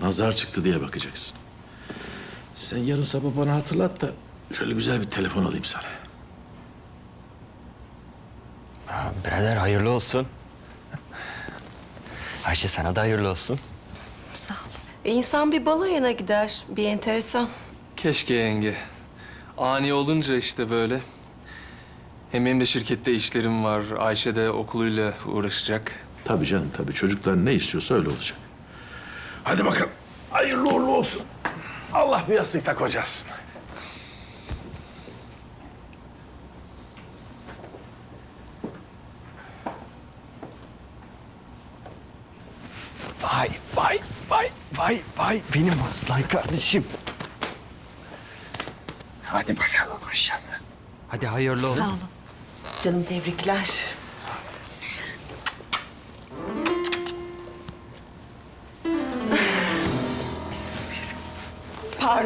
Nazar çıktı diye bakacaksın. Sen yarın sabah bana hatırlat da şöyle güzel bir telefon alayım sana. Ha, birader hayırlı olsun. Ayşe sana da hayırlı olsun. Sağ ol. E insan bir balayına gider. Bir enteresan. Keşke yenge. Ani olunca işte böyle. Hem benim de şirkette işlerim var. Ayşe de okuluyla uğraşacak. Tabii canım tabii. Çocuklar ne istiyorsa öyle olacak. Hadi bakalım. Hayırlı uğurlu olsun. Allah bir yastıkta kocasın. Vay vay vay vay vay benim aslan kardeşim. Hadi bakalım inşallah. Hadi hayırlı olsun. Sağ olun. Canım tebrikler.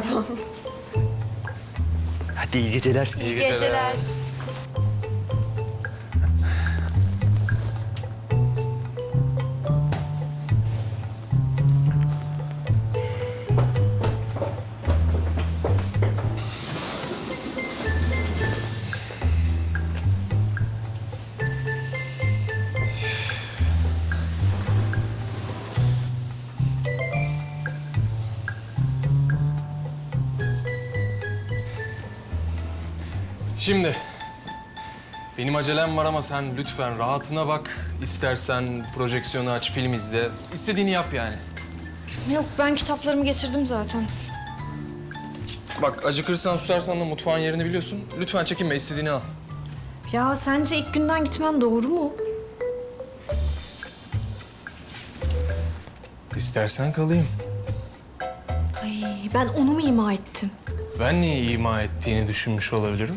Pardon. Hadi iyi geceler. İyi geceler. Şimdi benim acelem var ama sen lütfen rahatına bak. İstersen projeksiyonu aç, film izle. İstediğini yap yani. Yok ben kitaplarımı getirdim zaten. Bak acıkırsan susarsan da mutfağın yerini biliyorsun. Lütfen çekinme istediğini al. Ya sence ilk günden gitmen doğru mu? İstersen kalayım. Ay ben onu mu ima ettim? Ben niye ima ettiğini düşünmüş olabilirim?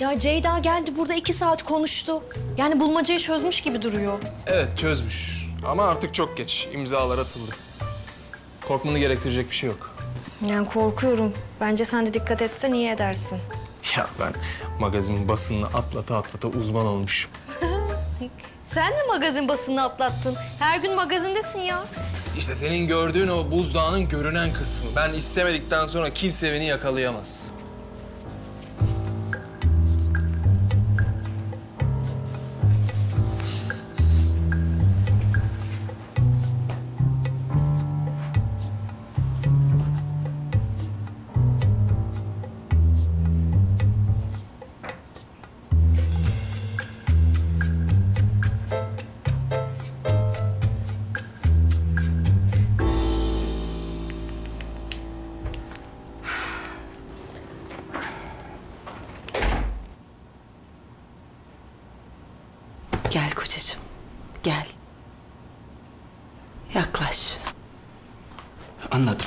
Ya Ceyda geldi burada iki saat konuştu. Yani bulmacayı çözmüş gibi duruyor. Evet çözmüş. Ama artık çok geç. İmzalar atıldı. Korkmanı gerektirecek bir şey yok. Yani korkuyorum. Bence sen de dikkat etsen iyi edersin. Ya ben magazin basınını atlata atlata uzman olmuşum. Sen de magazin basını atlattın. Her gün magazindesin ya. İşte senin gördüğün o buzdağının görünen kısmı. Ben istemedikten sonra kimse beni yakalayamaz. Gel kocacığım. Gel. Yaklaş. Anladım.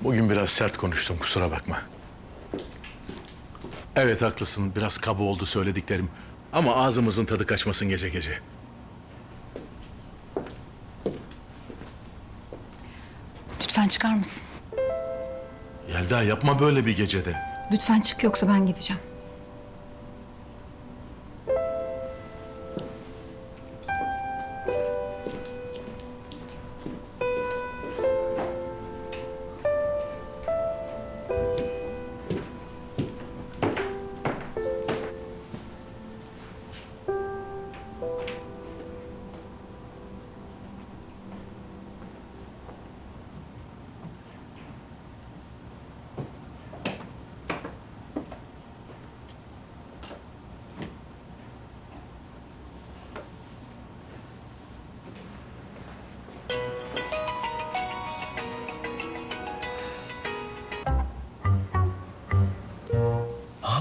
Bugün biraz sert konuştum kusura bakma. Evet haklısın biraz kaba oldu söylediklerim. Ama ağzımızın tadı kaçmasın gece gece. Lütfen çıkar mısın? Yelda yapma böyle bir gecede. Lütfen çık yoksa ben gideceğim.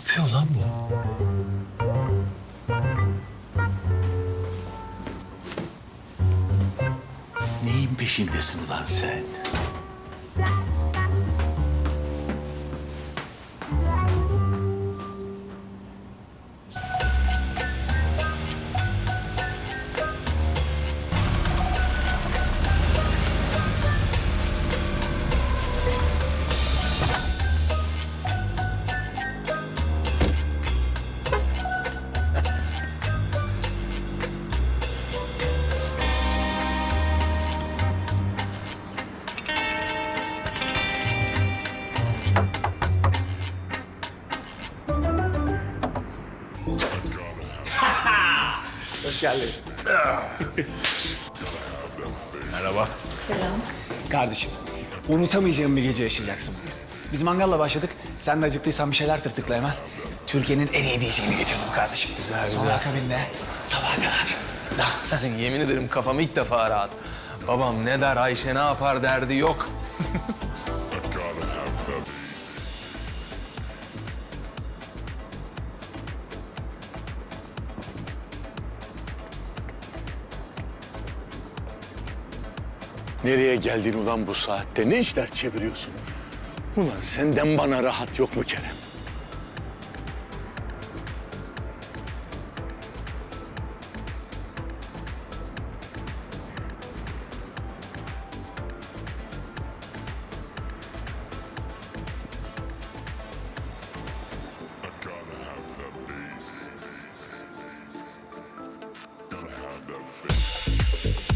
Yapıyor lan bu? Neyin peşindesin lan sen? Hoş geldin. Merhaba. Selam. Kardeşim, unutamayacağım bir gece yaşayacaksın bugün. Biz mangalla başladık. Sen de acıktıysan bir şeyler tırtıkla hemen. Türkiye'nin en iyi diyeceğini getirdim kardeşim. Güzel güzel. Sonra akabinde sabaha kadar dans. Yemin ederim kafam ilk defa rahat. Babam ne der Ayşe ne yapar derdi yok. Nereye geldin ulan bu saatte? Ne işler çeviriyorsun? Ulan senden bana rahat yok mu Kerem? Ha,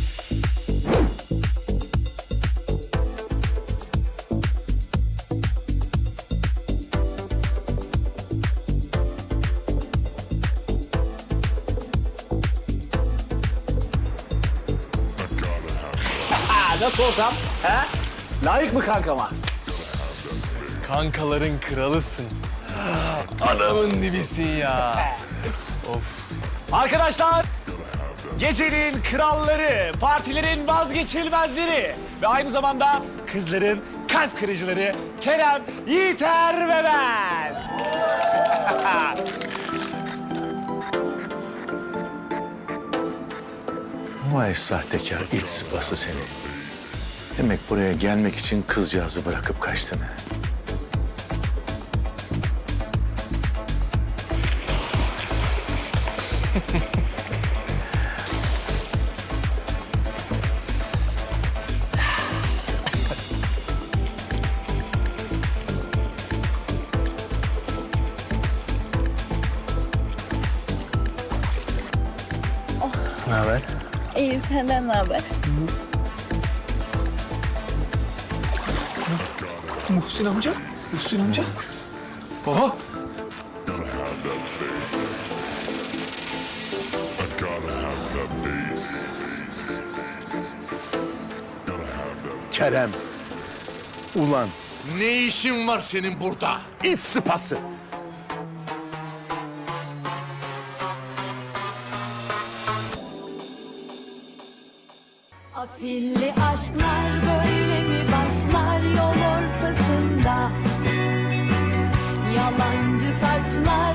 nasıl ortam? He? Layık mı kankama? Kankaların kralısın. Adamın dibisin ya. Arkadaşlar, gecenin kralları, partilerin vazgeçilmezleri ve aynı zamanda kızların kalp kırıcıları Kerem, Yiğiter ve ben. Vay sahtekar it sıpası seni. Demek buraya gelmek için kızcağızı bırakıp kaçtın ha. İyi senden ne haber? Muhsin amca, Muhsin amca. Baba. Kerem. Ulan ne işin var senin burada? İt sıpası. Afilli aşklar böyle Yalancı taçlar